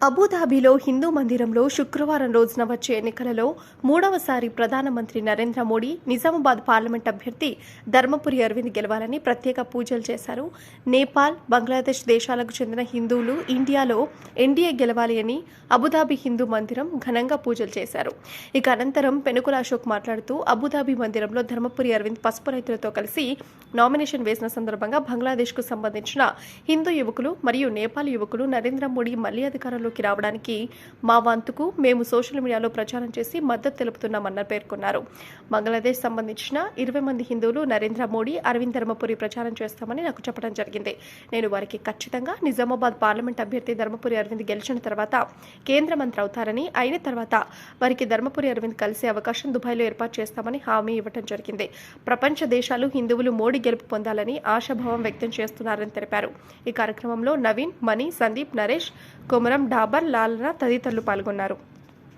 అబుదాబిలో హిందూ మందిరంలో శుక్రవారం రోజున వచ్చే ఎన్నికలలో మూడవసారి ప్రధానమంత్రి నరేంద్ర మోడీ నిజామాబాద్ పార్లమెంట్ అభ్యర్థి ధర్మపురి అరవింద్ గెలవాలని ప్రత్యేక పూజలు చేశారు. నేపాల్ బంగ్లాదేశ్ దేశాలకు చెందిన హిందువులు ఇండియాలో ఎన్డీఏ గెలవాలి అని అబుదాబి హిందూ మందిరం ఘనంగా పూజలు చేశారు. ఇక అనంతరం పెనుకుల అశోక్ మాట్లాడుతూ అబుదాబి మందిరంలో ధర్మపురి అరవింద్ పసుపు రైతులతో కలిసి నామినేషన్ వేసిన సందర్భంగా బంగ్లాదేశ్కు సంబంధించిన హిందూ యువకులు మరియు నేపాల్ యువకులు నరేంద్ర మోడీ మళ్ళీ అధికారంలోకి రావడానికి మా వంతుకు మేము సోషల్ మీడియాలో ప్రచారం చేసి మద్దతు తెలుపుతున్నామన్నారు పేర్కొన్నారు. బంగ్లాదేశ్ సంబంధించిన ఇరవై మంది హిందువులు నరేంద్ర మోడీ అరవింద్ ధర్మపురి ప్రచారం చేస్తామని నాకు చెప్పడం జరిగింది. నేను వారికి ఖచ్చితంగా నిజామాబాద్ పార్లమెంట్ అభ్యర్థి ధర్మపురి అరవింద్ గెలిచిన తర్వాత కేంద్ర మంత్రి అవుతారని అయిన తర్వాత వారికి ధర్మపురి అరవింద్ కలిసే అవకాశం దుబాయ్లో ఏర్పాటు చేస్తామని హామీ ఇవ్వడం జరిగింది. ప్రపంచ దేశాలు హిందువులు మోడీ గెలుపు పొందాలని ఆశాభావం వ్యక్తం చేస్తున్నారని తెలిపారు. ఈ కార్యక్రమంలో నవీన్ మణి సందీప్ నరేష్ కొమరం డాబర్ లాల్నా తదితరులు పాల్గొన్నారు